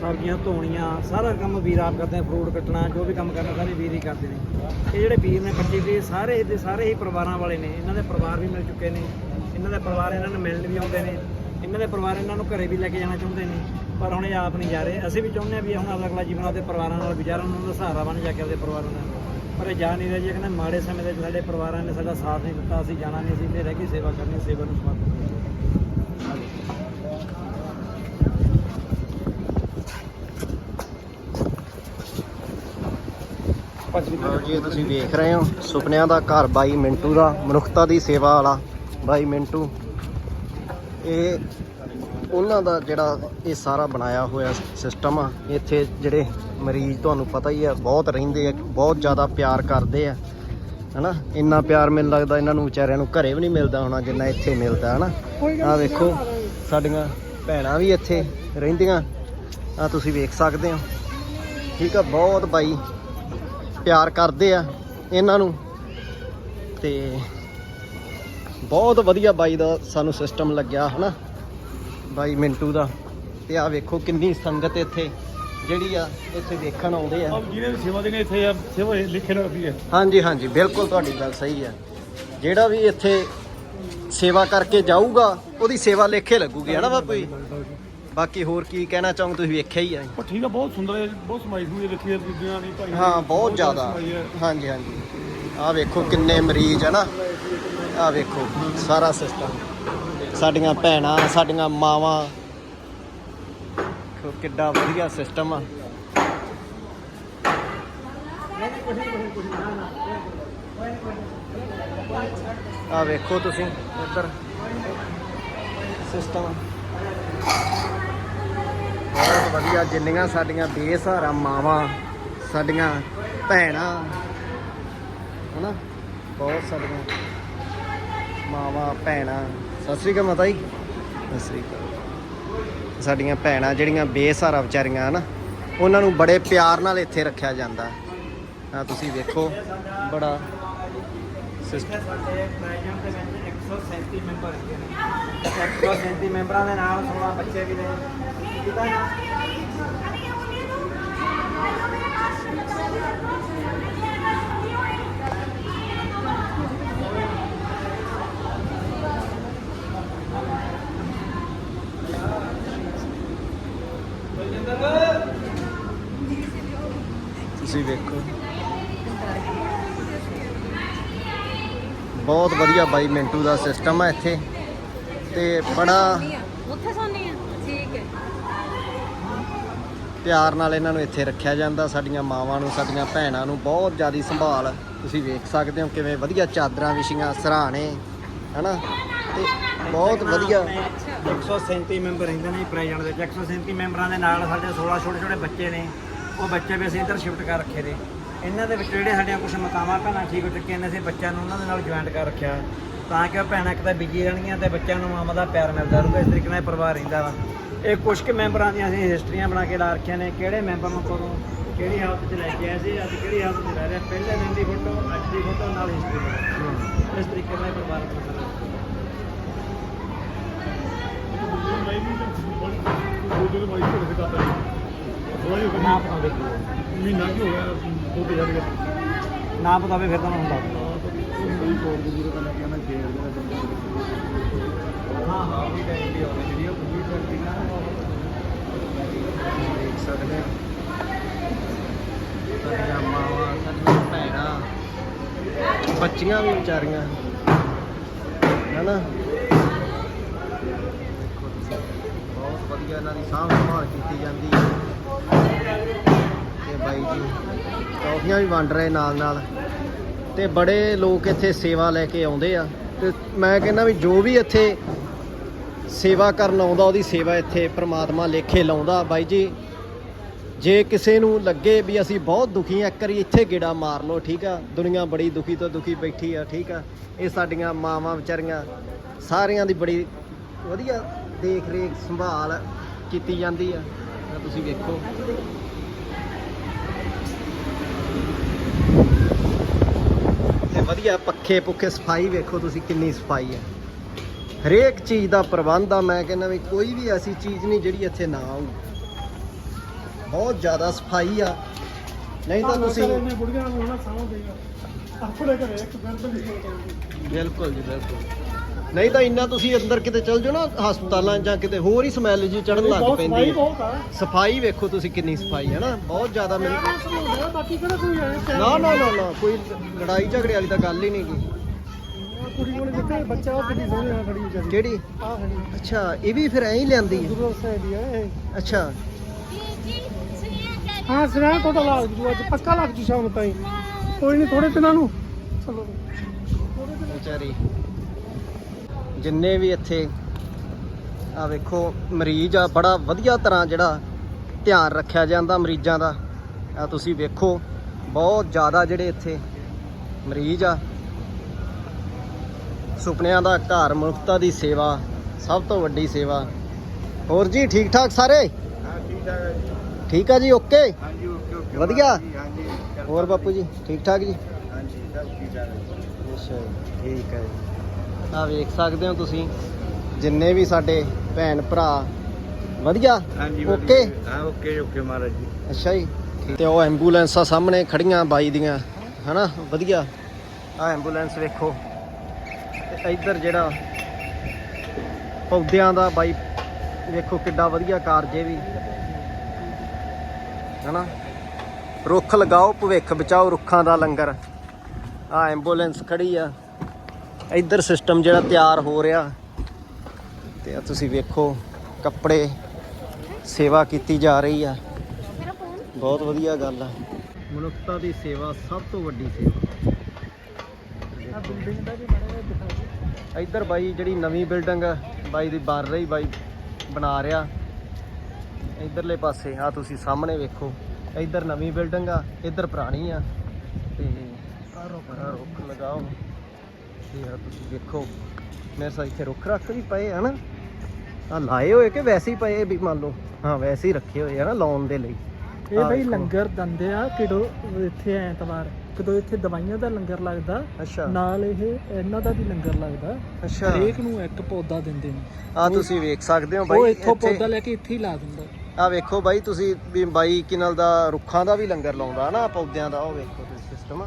ਸਬਜ਼ੀਆਂ ਧੋਣੀਆਂ, ਸਾਰਾ ਕੰਮ ਵੀਰ ਆਪ ਕਰਦੇ ਆ ਫਰੂਟ ਕੱਟਣਾ, ਜੋ ਵੀ ਕੰਮ ਕਰਨਾ, ਸਾਰੇ ਵੀਰ ਹੀ ਕਰਦੇ ਨੇ। ਇਹ ਜਿਹੜੇ ਵੀਰ ਨੇ 25 ਵੀਰ ਸਾਰੇ ਦੇ ਸਾਰੇ ਹੀ ਪਰਿਵਾਰਾਂ ਵਾਲੇ ਨੇ। ਇਹਨਾਂ ਦੇ ਪਰਿਵਾਰ ਵੀ ਮਿਲ ਚੁੱਕੇ ਨੇ। ਇਹਨਾਂ ਦੇ ਪਰਿਵਾਰ ਇਹਨਾਂ ਨੂੰ ਮਿਲਣ ਵੀ ਆਉਂਦੇ ਨੇ। ਇਹਨਾਂ ਦੇ ਪਰਿਵਾਰ ਇਹਨਾਂ ਨੂੰ ਘਰੇ ਵੀ ਲੈ ਕੇ ਜਾਣਾ ਚਾਹੁੰਦੇ ਨੇ। ਪਰ ਹੁਣ ਇਹ ਆਪ ਨਹੀਂ ਜਾ ਰਹੇ। ਅਸੀਂ ਵੀ ਚਾਹੁੰਦੇ ਆ ਵੀ ਹੁਣ ਅਗਲਾ ਜੀਵਨ ਆਪਦੇ ਪਰਿਵਾਰਾਂ ਨਾਲ ਗੁਜ਼ਾਰਨ, ਉਹਨਾਂ ਦਾ ਸਹਾਰਾ ਬਣ ਜਾ ਕੇ ਆਪਦੇ ਪਰਿਵਾਰਾਂ ਨਾਲ। ਪਰ ਇਹ ਜਾ ਨਹੀਂ ਰਹੇ ਜੀ। ਕਹਿੰਦੇ ਮਾੜੇ ਸਮੇਂ ਦੇ ਵਿੱਚ ਸਾਡੇ ਪਰਿਵਾਰਾਂ ਨੇ ਸਾਡਾ ਸਾਥ ਨਹੀਂ ਦਿੱਤਾ, ਅਸੀਂ ਜਾਣਾ ਨਹੀਂ, ਅਸੀਂ ਤੇ ਰਹਿ ਕੇ ਸੇਵਾ ਕਰਨੀ, ਸੇਵਾ ਨੂੰ ਸਮਰਪਿਤ ਕਰਨੀ ਲਓ ਜੀ ਤੁਸੀਂ ਵੇਖ ਰਹੇ ਹੋ ਸੁਪਨਿਆਂ ਦਾ ਘਰ ਬਾਈ ਮਿੰਟੂ ਦਾ ਮਨੁੱਖਤਾ ਦੀ ਸੇਵਾ ਵਾਲਾ ਬਾਈ ਮਿੰਟੂ। ਇਹ ਉਹਨਾਂ ਦਾ ਜਿਹੜਾ ਇਹ ਸਾਰਾ ਬਣਾਇਆ ਹੋਇਆ ਸਿਸਟਮ ਆ ਇੱਥੇ ਜਿਹੜੇ ਮਰੀਜ਼ ਤੁਹਾਨੂੰ ਪਤਾ ਹੀ ਆ ਬਹੁਤ ਰਹਿੰਦੇ ਆ ਬਹੁਤ ਜ਼ਿਆਦਾ ਪਿਆਰ ਕਰਦੇ ਆ ਹਨਾ? ਇੰਨਾ ਪਿਆਰ ਮੈਨੂੰ ਲੱਗਦਾ ਇਹਨਾਂ ਨੂੰ ਵਿਚਾਰਿਆਂ ਨੂੰ ਘਰੇ ਵੀ ਨਹੀਂ ਮਿਲਦਾ ਹੋਣਾ ਜਿੰਨਾ ਇੱਥੇ ਮਿਲਦਾ ਹਨਾ? ਆ ਵੇਖੋ ਸਾਡੀਆਂ ਭੈਣਾਂ ਵੀ ਇੱਥੇ ਰਹਿੰਦੀਆਂ। ਆ ਤੁਸੀਂ ਵੇਖ ਸਕਦੇ ਹੋ। ਠੀਕ ਆ ਬਹੁਤ ਬਾਈ ਪਿਆਰ ਕਰਦੇ ਆ ਇਹਨਾਂ ਨੂੰ। ਤੇ ਬਹੁਤ ਵਧੀਆ ਬਾਈ ਦਾ ਸਾਨੂੰ ਸਿਸਟਮ ਲੱਗਿਆ ਹਨਾ? ਬਾਈ ਮਿੰਟੂ ਦਾ। ਤੇ ਆ ਵੇਖੋ ਕਿੰਨੀ ਸੰਗਤ ਇੱਥੇ ਜਿਹੜੀ ਆ ਇੱਥੇ ਵੇਖਣ ਆਉਂਦੇ ਆ। ਜਿਹਨੇ ਵੀ ਸੇਵਾ ਦੇਣੀ ਇੱਥੇ ਆ ਸੇਵਾ ਲਿਖੇ ਨਾ ਰੱਖੀ ਹੈ। ਹਾਂਜੀ ਹਾਂਜੀ ਬਿਲਕੁਲ ਤੁਹਾਡੀ ਗੱਲ ਸਹੀ ਹੈ ਜਿਹੜਾ ਵੀ ਇੱਥੇ ਸੇਵਾ ਕਰਕੇ ਜਾਊਗਾ ਉਹਦੀ ਸੇਵਾ ਲੇਖੇ ਲੱਗੂਗੀ ਹਨਾ ਬਾਪੂ ਜੀ? ਬਾਕੀ ਹੋਰ ਕੀ ਕਹਿਣਾ ਚਾਹੋਗੇ? ਤੁਸੀਂ ਵੇਖਿਆ ਹੀ ਆ ਪਰ ਠੀਕ ਆ ਬਹੁਤ ਸੁੰਦਰ ਹੈ ਬਹੁਤ ਸਮਾਈ ਹੋਈ ਲਿਖੀ ਹੈ ਬੀਬੀਆਂ ਦੀ ਭਾਈ। ਹਾਂ ਬਹੁਤ ਜ਼ਿਆਦਾ। ਸਮਾਈ ਹੈ। ਹਾਂਜੀ ਹਾਂਜੀ। ਆ ਵੇਖੋ ਕਿੰਨੇ ਮਰੀਜ਼ ਹੈ ਨਾ। ਆ ਵੇਖੋ ਸਾਰਾ ਸਿਸਟਮ ਸਾਡੀਆਂ ਭੈਣਾਂ ਸਾਡੀਆਂ ਮਾਵਾਂ। ਦੇਖੋ ਕਿੱਡਾ ਵਧੀਆ ਸਿਸਟਮ ਆ। ਆ ਵੇਖੋ ਤੁਸੀਂ ਇੱਧਰ। ਸਿਸਟਮ ਬਹੁਤ ਵਧੀਆ ਜਿੰਨੀਆਂ ਸਾਡੀਆਂ ਬੇਸਹਾਰਾ ਮਾਵਾਂ ਸਾਡੀਆਂ ਭੈਣਾਂ ਹਨਾ? ਬਹੁਤ ਸਾਡੀਆਂ ਮਾਵਾਂ ਭੈਣਾਂ। ਸਤਿ ਸ੍ਰੀ ਅਕਾਲ ਮਾਤਾ ਜੀ। ਸਤਿ ਸ੍ਰੀ ਅਕਾਲ। ਸਾਡੀਆਂ ਭੈਣਾਂ ਜਿਹੜੀਆਂ ਬੇਸਹਾਰਾ ਵਿਚਾਰੀਆਂ ਹਨਾ? ਉਹਨਾਂ ਨੂੰ ਬੜੇ ਪਿਆਰ ਨਾਲ ਇੱਥੇ ਰੱਖਿਆ ਜਾਂਦਾ। ਆ ਤੁਸੀਂ ਵੇਖੋ ਬੜਾ ਸਿਸਟਮ ਸਾਡੇ ਪ੍ਰੈਜ਼ੈਂਟ ਦੇ ਵਿੱਚ 137 ਮੈਂਬਰ ਹੈਗੇ ਨੇ। 137 ਮੈਂਬਰਾਂ ਦੇ ਨਾਲ 16 ਬੱਚੇ ਵੀ ਨੇ। ਕਿਦਾਂ ਤੁਸੀਂ ਵੇਖੋ। ਬਹੁਤ ਵਧੀਆ ਬਾਈ ਮਿੰਟੂ ਦਾ ਸਿਸਟਮ ਆ ਇੱਥੇ। ਤੇ ਬੜਾ ਉੱਥੇ ਸੌਂਦੀ ਆ? ਠੀਕ ਹੈ। ਪਿਆਰ ਨਾਲ ਇਹਨਾਂ ਨੂੰ ਇੱਥੇ ਰੱਖਿਆ ਜਾਂਦਾ ਸਾਡੀਆਂ ਮਾਵਾਂ ਨੂੰ ਸਾਡੀਆਂ ਭੈਣਾਂ ਨੂੰ ਬਹੁਤ ਜ਼ਿਆਦੀ ਸੰਭਾਲ ਤੁਸੀਂ ਵੇਖ ਸਕਦੇ ਹੋ ਕਿਵੇਂ ਵਧੀਆ ਚਾਦਰਾਂ ਵਿਛੀਆਂ ਸਰਾਣੇ ਹਨਾ? ਤੇ ਬਹੁਤ ਵਧੀਆ। 137 ਮੈਂਬਰ ਰਹਿੰਦੇ ਨੇ ਪ੍ਰੈਜ਼ੈਂਟ ਦੇ ਵਿੱਚ 137 ਮੈਂਬਰਾਂ ਦੇ ਨਾਲ ਸਾਡੇ 16 ਛੋਟੇ ਛੋਟੇ ਬੱਚੇ ਨੇ। ਉਹ ਬੱਚੇ ਵੀ ਅਸੀਂ ਇੱਧਰ ਸ਼ਿਫਟ ਕਰ ਰੱਖੇ ਨੇ। ਇਹਨਾਂ ਦੇ ਵਿੱਚ ਜਿਹੜੇ ਸਾਡੀਆਂ ਕੁਝ ਮਕਾਮਾਂ ਭੈਣਾਂ ਠੀਕ ਹੋ ਚੁੱਕੀਆਂ ਨੇ ਅਸੀਂ ਬੱਚਿਆਂ ਨੂੰ ਉਹਨਾਂ ਦੇ ਨਾਲ ਜੁਆਇੰਟ ਕਰ ਰੱਖਿਆ ਤਾਂ ਕਿ ਉਹ ਭੈਣਾਂ ਇੱਕ ਤਾਂ ਬਿਜ਼ੀ ਰਹਿਣਗੀਆਂ ਤੇ ਬੱਚਿਆਂ ਨੂੰ ਮਾਮਾ ਦਾ ਪਿਆਰ ਮਿਲਦਾ ਰਹੂਗਾ ਇਸ ਤਰੀਕੇ ਨਾਲ ਪਰਿਵਾਰ ਰਹਿੰਦਾ ਵਾ ਇਹ ਕੁਝ ਕੁ ਮੈਂਬਰਾਂ ਦੀਆਂ ਅਸੀਂ ਹਿਸਟਰੀਆਂ ਬਣਾ ਕੇ ਲਾ ਰੱਖੀਆਂ ਨੇ ਕਿਹੜੇ ਮੈਂਬਰ ਨੂੰ ਕਦੋਂ ਕਿਹੜੀ ਹਾਲਤ 'ਚ ਲੈ ਕੇ ਆਏ ਸੀ ਅੱਜ ਕਿਹੜੀ ਹਾਲਤ 'ਚ ਰਹਿ ਰਿਹਾ ਪਹਿਲੇ ਦਿਨ ਦੀ ਫੋਟੋ ਅੱਜ ਦੀ ਫੋਟੋ ਨਾਲ ਹਿਸਟਰੀ ਇਸ ਤਰੀਕੇ ਨਾਲ ਪਰਿਵਾਰ ਬਣਦਾ ਉਹਦੇ ਮਾਈ ਕੋਲ ਫਿੱਟਾ ਪਈ ਥੋੜਾ ਜਿਹਾ ਨਾ ਪਤਾ ਦੇਖੋ ਮਹੀਨਾ ਕੀ ਹੋ ਗਿਆ ਦੋ ਤੇ ਜਾ ਕੇ ਨਾ ਪਤਾ ਵੀ ਫਿਰ ਤੁਹਾਨੂੰ ਹੁੰਦਾ ਕੋਈ ਕੋਲ ਦੀ ਜ਼ਰੂਰਤ ਨਹੀਂ ਕਿ ਮੈਂ ਸ਼ੇਅਰ ਦੇ ਹਾਂ ਹਾਂ ਵੀ ਟਾਈਮ ਦੀ ਹੋਵੇ ਜਿਹੜੀ ਉਹ ਪੂਰੀ ਕਰਦੀ ਨਾ। ਦੇਖ ਸਕਦੇ ਹੋ ਸਾਡੀਆਂ ਮਾਵਾਂ ਸਾਡੀਆਂ ਭੈਣਾਂ। ਬੱਚੀਆਂ ਵੀ ਵਿਚਾਰੀਆਂ। ਹਨਾ? ਬਹੁਤ ਵਧੀਆ ਇਹਨਾਂ ਦੀ ਸਾਂਭ ਸੰਭਾਲ ਕੀਤੀ ਜਾਂਦੀ ਹੈ ਤੇ ਟੌਫੀਆਂ ਵੀ ਵੰਡ ਰਹੇ ਨਾਲ ਨਾਲ ਤੇ ਬੜੇ ਲੋਕ ਇੱਥੇ ਸੇਵਾ ਲੈ ਕੇ ਆਉਂਦੇ ਆ। ਤੇ ਮੈਂ ਕਹਿੰਦਾ ਵੀ ਜੋ ਵੀ ਇੱਥੇ ਸੇਵਾ ਕਰਨ ਆਉਂਦਾ, ਉਹਦੀ ਸੇਵਾ ਇੱਥੇ ਪ੍ਰਮਾਤਮਾ ਲੇਖੇ ਲਾਉਂਦਾ। ਬਾਈ ਜੀ, ਜੇ ਕਿਸੇ ਨੂੰ ਲੱਗੇ ਵੀ ਅਸੀਂ ਬਹੁਤ ਦੁਖੀ ਆ, ਇੱਕ ਵਾਰੀ ਇੱਥੇ ਗੇੜਾ ਮਾਰ ਲਓ, ਠੀਕ ਆ? ਦੁਨੀਆ ਬੜੀ ਦੁਖੀ ਤੋਂ ਦੁਖੀ ਬੈਠੀ ਆ, ਠੀਕ ਆ? ਇਹ ਸਾਡੀਆਂ ਮਾਵਾਂ ਵਿਚਾਰੀਆਂ, ਸਾਰਿਆਂ ਦੀ ਬੜੀ ਵਧੀਆ ਦੇਖ ਰੇਖ ਸੰਭਾਲ ਕੀਤੀ ਜਾਂਦੀ ਆ। ਤੁਸੀਂ ਵੇਖੋ। ਤੇ ਵਧੀਆ ਪੱਖੇ ਪੁੱਖੇ ਸਫ਼ਾਈ ਵੇਖੋ ਤੁਸੀਂ ਕਿੰਨੀ ਸਫ਼ਾਈ ਹੈ। ਹਰੇਕ ਚੀਜ਼ ਦਾ ਪ੍ਰਬੰਧ ਆ ਮੈਂ ਕਹਿੰਦਾ ਵੀ ਕੋਈ ਵੀ ਐਸੀ ਚੀਜ਼ ਨਹੀਂ ਜਿਹੜੀ ਇੱਥੇ ਨਾ ਆਊ ਬਹੁਤ ਜ਼ਿਆਦਾ ਸਫ਼ਾਈ ਆ। ਨਹੀਂ ਤਾਂ ਤੁਸੀਂ ਬਿਲਕੁਲ ਜੀ ਬਿਲਕੁਲ। ਨਹੀਂ ਤਾਂ ਇੰਨਾ ਤੁਸੀਂ ਅੰਦਰ ਕਿਤੇ ਚਲ ਜਾਓ ਨਾ ਹਸਪਤਾਲਾਂ ਜਾਂ ਕਿਤੇ ਹੋਰ ਹੀ ਸਮੈਲ ਜੀ ਚੜਨ ਲੱਗ ਪੈਂਦੀ ਹੈ। ਬਹੁਤ ਆ। ਸਫ਼ਾਈ ਵੇਖੋ ਤੁਸੀਂ ਕਿੰਨੀ ਸਫ਼ਾਈ ਹੈ ਨਾ ਬਹੁਤ ਜ਼ਿਆਦਾ ਮਿਲ ਮੈਂ ਸਮਝਦਾ ਬਾਕੀ ਕਿਹੜਾ ਕੋਈ ਆਇਆ ਨਾ ਨਾ ਨਾ ਨਾ ਕੋਈ ਲੜਾਈ ਝਗੜੇ ਵਾਲੀ ਤਾਂ ਗੱਲ ਹੀ ਨਹੀਂ ਗੀ। ਕੁੜੀ ਕੋਲ ਜਿੱਥੇ ਬੱਚਾ ਉਹ ਕਿੰਨੀ ਸੋਹਣੀ ਆ ਖੜੀ ਵਿਚਾਰੀ। ਕਿਹੜੀ? ਆ ਖੜੀ। ਅੱਛਾ ਇਹ ਵੀ ਫਿਰ ਐਂ ਹੀ ਲਿਆਂਦੀ ਹੈ? ਗੁਰੂ ਸਾਹਿਬ ਦੀ ਆ ਇਹ। ਅੱਛਾ। ਹਾਂ ਸਿਰਾਂ ਤੁਹਾਡਾ ਲੱਗ ਜੂ ਅੱਜ ਪੱਕਾ ਲੱਗ ਜੂ ਸ਼ਾਮ ਤਾਈਂ। ਕੋਈ ਨਹੀਂ ਥੋੜੇ ਦਿਨਾਂ ਨੂੰ। ਚਲੋ। ਵਿਚਾਰੀ। ਜਿੰਨੇ ਵੀ ਇੱਥੇ ਆ ਵੇਖੋ ਮਰੀਜ਼ ਆ ਬੜਾ ਵਧੀਆ ਤਰ੍ਹਾਂ ਜਿਹੜਾ ਧਿਆਨ ਰੱਖਿਆ ਜਾਂਦਾ ਮਰੀਜ਼ਾਂ ਦਾ। ਆ ਤੁਸੀਂ ਵੇਖੋ ਬਹੁਤ ਜ਼ਿਆਦਾ ਜਿਹੜੇ ਇੱਥੇ ਮਰੀਜ਼ ਆ। ਸੁਪਨਿਆਂ ਦਾ ਘਰ ਮਨੁੱਖਤਾ ਦੀ ਸੇਵਾ ਸਭ ਤੋਂ ਵੱਡੀ ਸੇਵਾ। ਹੋਰ ਜੀ ਠੀਕ ਠਾਕ ਸਾਰੇ? ਹਾਂ ਠੀਕ ਠਾਕ ਹੈ ਜੀ। ਠੀਕ ਆ ਜੀ ਓਕੇ? ਹਾਂਜੀ ਓਕੇ ਓਕੇ। ਵਧੀਆ? ਹਾਂਜੀ ਹੋਰ ਬਾਪੂ ਜੀ ਠੀਕ ਠਾਕ ਜੀ? ਹਾਂਜੀ ਸਭ ਠੀਕ ਠਾਕ ਅੱਛਾ ਠੀਕ ਹੈ ਜੀ। ਆ ਵੇਖ ਸਕਦੇ ਹੋ ਤੁਸੀਂ। ਜਿੰਨੇ ਵੀ ਸਾਡੇ ਭੈਣ ਭਰਾ ਵਧੀਆ? ਓਕੇ ਹਾਂ ਓਕੇ ਓਕੇ ਮਹਾਰਾਜ ਜੀ। ਅੱਛਾ ਜੀ। ਤੇ ਉਹ ਐਂਬੂਲੈਂਸਾਂ ਸਾਹਮਣੇ ਖੜੀਆਂ ਬਾਈ ਦੀਆਂ। ਹਨਾ? ਵਧੀਆ। ਆ ਐਂਬੂਲੈਂਸ ਵੇਖੋ। ਤੇ ਇੱਧਰ ਜਿਹੜਾ ਪੌਦਿਆਂ ਦਾ ਬਾਈ ਵੇਖੋ ਕਿੱਡਾ ਵਧੀਆ ਕਾਰਜ ਇਹ ਵੀ। ਹਨਾ? ਰੁੱਖ ਲਗਾਓ ਭਵਿੱਖ ਬਚਾਓ ਰੁੱਖਾਂ ਦਾ ਲੰਗਰ। ਆ ਐਂਬੂਲੈਂਸ ਖੜੀ ਆ। ਇੱਧਰ ਸਿਸਟਮ ਜਿਹੜਾ ਤਿਆਰ ਹੋ ਰਿਹਾ ਤੇ ਆ ਤੁਸੀਂ ਵੇਖੋ ਕੱਪੜੇ ਸੇਵਾ ਕੀਤੀ ਜਾ ਰਹੀ ਆ। ਬਹੁਤ ਵਧੀਆ ਗੱਲ ਆ। ਮਨੁੱਖਤਾ ਦੀ ਸੇਵਾ ਸਭ ਤੋਂ ਵੱਡੀ ਸੇਵਾ। ਆ ਬਿਲਡਿੰਗ ਦਾ ਵੀ ਬੜਾ ਦਿਖਾ। ਇੱਧਰ ਬਾਈ ਜਿਹੜੀ ਨਵੀਂ ਬਿਲਡਿੰਗ ਬਾਈ ਦੀ ਬਣ ਰਹੀ, ਬਾਈ ਬਣਾ ਰਿਹਾ। ਇੱਧਰਲੇ ਪਾਸੇ ਆ ਤੁਸੀਂ ਸਾਹਮਣੇ ਵੇਖੋ। ਇੱਧਰ ਨਵੀਂ ਬਿਲਡਿੰਗ ਆ, ਇੱਧਰ ਪੁਰਾਣੀ ਆ। ਤੇ ਰੁੱਖ ਲਗਾਓ। ਤੇ ਆ ਤੁਸੀਂ ਵੇਖੋ ਮੇਰੇ ਸਾਹ ਇੱਥੇ ਰੁੱਖ ਰੱਖ ਵੀ ਪਏ ਹਨ ਆ ਲਾਏ ਹੋਏ ਕਿ ਵੈਸੇ ਹੀ ਪਏ ਵੀ ਮੰਨ ਲਓ ਹਾਂ ਵੈਸੇ ਹੀ ਰੱਖੇ ਹੋਏ ਆ ਨਾ ਲਾਉਣ ਦੇ ਲਈ। ਇਹ ਆਹ ਬਈ ਵੇਖੋ। ਲੰਗਰ ਦੰਦੇ ਆ ਕਿਡੋ ਇੱਥੇ ਐਤਵਾਰ ਕਦੋਂ ਇੱਥੇ ਦਵਾਈਆਂ ਦਾ ਲੰਗਰ ਲੱਗਦਾ ਅੱਛਾ। ਨਾਲ ਇਹ ਇਹਨਾਂ ਦਾ ਵੀ ਲੰਗਰ ਲੱਗਦਾ। ਅੱਛਾ। ਹਰੇਕ ਨੂੰ ਇੱਕ ਪੌਦਾ ਦਿੰਦੇ ਨੇ। ਆ ਤੁਸੀਂ ਵੇਖ ਸਕਦੇ ਹੋ ਉਹ ਬਾਈ ਇੱਥੋਂ ਇੱਥੇ- ਪੌਦਾ ਲੈ ਕੇ ਇੱਥੇ ਹੀ ਲਾ ਦਿੰਦਾ। ਆ ਵੇਖੋ ਬਾਈ ਤੁਸੀਂ ਵੀ ਬਾਈ ਕਿਨਲ ਦਾ ਰੁੱਖਾਂ ਦਾ ਵੀ ਲੰਗਰ ਲਾਉਂਦਾ ਨਾ ਪੌਦਿਆਂ ਦਾ ਉਹ ਵੇਖੋ ਤੁਸੀਂ ਸਿਸਟਮ